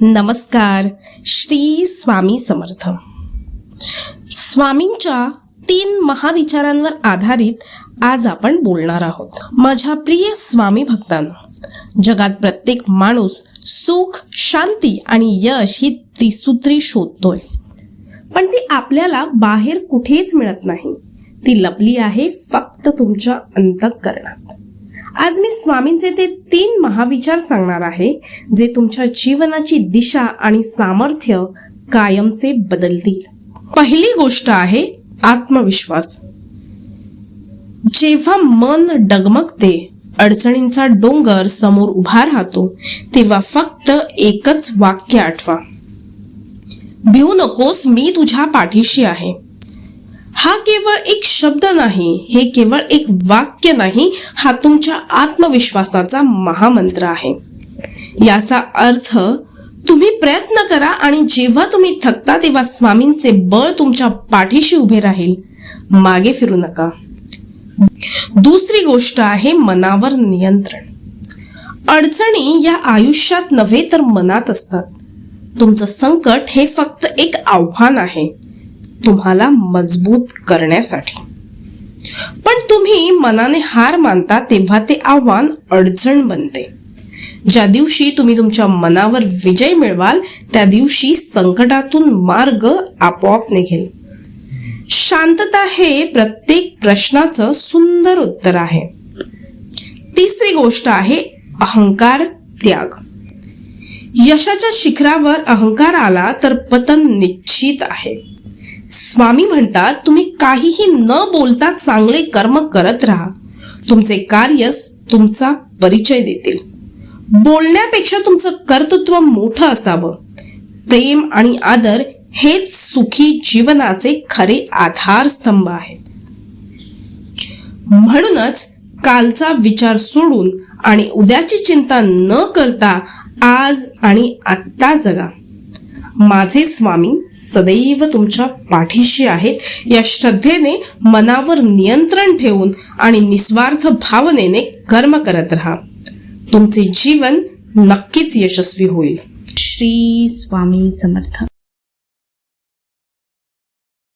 नमस्कार. श्री स्वामी समर्थ. स्वामींच्या तीन महाविचारांवर आधारित आज आपण बोलणार आहोत. माझ्या प्रिय स्वामी भक्तांनो जगात प्रत्येक माणूस सुख शांती आणि यश ही त्रिसूत्री शोधतोय. पण ती आपल्याला बाहेर कुठेच मिळत नाही. ती लपली आहे फक्त तुमच्या अंतःकरणात. आज मी स्वामींचे ते तीन महाविचार सांगणार आहे जे तुमच्या जीवनाची दिशा आणि सामर्थ्य कायमचे बदलतील. पहिली गोष्ट आहे आत्मविश्वास. जेव्हा मन डगमगते अडचणींचा डोंगर समोर उभा राहतो तेव्हा फक्त एकच वाक्य आठवा. भिवू नकोस मी तुझ्या पाठीशी आहे. हा केवळ एक शब्द नाही हे केवळ एक वाक्य नाही हा तुमच्या आत्मविश्वासाचा महामंत्र आहे. याचा अर्थ तुम्ही प्रयत्न करा आणि जेव्हा तुम्ही थकता तेव्हा स्वामींचे बळ तुमच्या पाठीशी उभे राहील. मागे फिरू नका. दुसरी गोष्ट आहे मनावर नियंत्रण. अडचणी या आयुष्यात नव्हे तर मनात असतात. तुमचं संकट हे फक्त एक आव्हान आहे. तुम्हाला मजबूत करण्यासाठी. पण तुम्ही मनाने हार मानता तेव्हा ते आव्हान अडचण बनते. ज्या दिवशी तुम्ही तुमच्या मनावर विजय मिळवाल त्या दिवशी संकटातून मार्ग आपोआप निघेल. शांतता हे प्रत्येक प्रश्नाचं सुंदर उत्तर आहे. तिसरी गोष्ट आहे अहंकार त्याग. यशाच्या शिखरावर अहंकार आला तर पतन निश्चित आहे. स्वामी म्हणतात तुम्ही काहीही न बोलता चांगले कर्म करत राहा. तुमचे कार्य तुमचा परिचय देतील. बोलण्यापेक्षा तुमचं कर्तृत्व मोठं असावं. प्रेम आणि आदर हेच सुखी जीवनाचे खरे आधारस्तंभ आहेत. म्हणूनच कालचा विचार सोडून आणि उद्याची चिंता न करता आज आणि आत्ता जगा. माझे स्वामी सदैव तुमच्या पाठीशी आहेत. या श्रद्धेने मनावर नियंत्रण ठेवून आणि निस्वार्थ भावनेने कर्म करत राहा. तुमचे जीवन नक्कीच यशस्वी होईल. श्री स्वामी समर्थ.